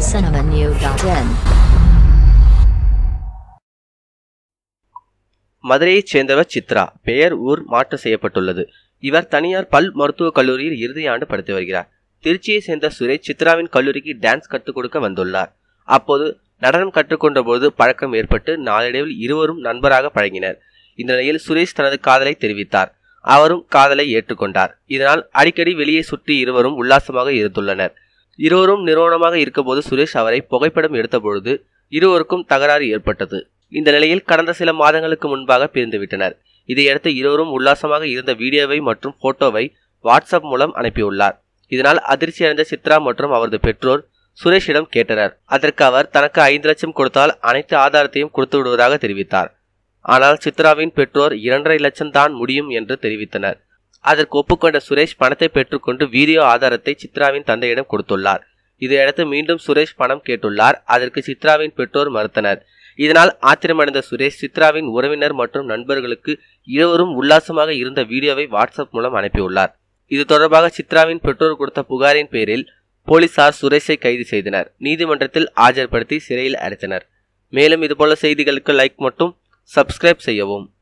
tamilcinemanew.in மதுரையைச் சேர்ந்தவர் சித்ரா. பெயர் ஊர் மாற்று செய்யப்பட்டுள்ளது. இவர் தனியார் பல் மருத்துவக் கல்லூரியில் இறுதி ஆண்டு படித்து வருகிறார். திருச்சியை சேர்ந்த சுரேஷ் சித்ராவின் கல்லூரிக்கு டான்ஸ் கற்றுக் கொடுக்க வந்துள்ளார். அப்போது நடனம் கற்றுக்கொண்ட போது பழக்கம் ஏற்பட்டு நாளடைவில் இருவரும் நண்பராக பழகினர். இந்த நிலையில் சுரேஷ் தனது காதலை தெரிவித்தார். அவரும் காதலை ஏற்றுக்கொண்டார். இதனால் அடிக்கடி வெளியே சுற்றி இருவரும் உல்லாசமாக இருந்துள்ளனர். இருவரும் நிறுவனமாக இருக்கபோது சுரேஷ் அவரை புகைப்படம் எடுத்தபொழுது இருவருக்கும் தகராறு ஏற்பட்டது. இந்த நிலையில் கடந்த சில மாதங்களுக்கு முன்பாக பிரிந்துவிட்டனர். இதையடுத்து இருவரும் உல்லாசமாக இருந்த வீடியோவை மற்றும் போட்டோவை வாட்ஸ்அப் மூலம் அனுப்பியுள்ளார். இதனால் அதிர்ச்சியடைந்த சித்ரா மற்றும் அவரது பெற்றோர் சுரேஷிடம் கேட்டனர். அதற்கு அவர் தனக்கு ஐந்து லட்சம் கொடுத்தால் அனைத்து ஆதாரத்தையும் கொடுத்து விடுவதாக தெரிவித்தார். ஆனால் சித்ராவின் பெற்றோர் இரண்டரை லட்சம் தான் முடியும் என்று தெரிவித்தனர். அதற்கு ஒப்புக்கொண்ட சுரேஷ் பணத்தை பெற்றுக்கொண்டு வீடியோ ஆதாரத்தை சித்ராவின் தந்தையிடம் கொடுத்துள்ளார். இதையடுத்து மீண்டும் சுரேஷ் பணம் கேட்டுள்ளார். அதற்கு சித்ராவின் பெற்றோர் மறுத்தனர். இதனால் ஆத்திரமடைந்த சுரேஷ் சித்ராவின் உறவினர் மற்றும் நண்பர்களுக்கு இருவரும் உல்லாசமாக இருந்த வீடியோவை வாட்ஸ்அப் மூலம் அனுப்பியுள்ளார். இது தொடர்பாக சித்ராவின் பெற்றோர் கொடுத்த புகாரின் பேரில் போலீசார் சுரேஷை கைது செய்தனர். நீதிமன்றத்தில் ஆஜர்படுத்தி சிறையில் அடைத்தனர். மேலும் இதுபோல செய்திகளுக்கு லைக் மட்டும் சப்ஸ்கிரைப் செய்யவும்.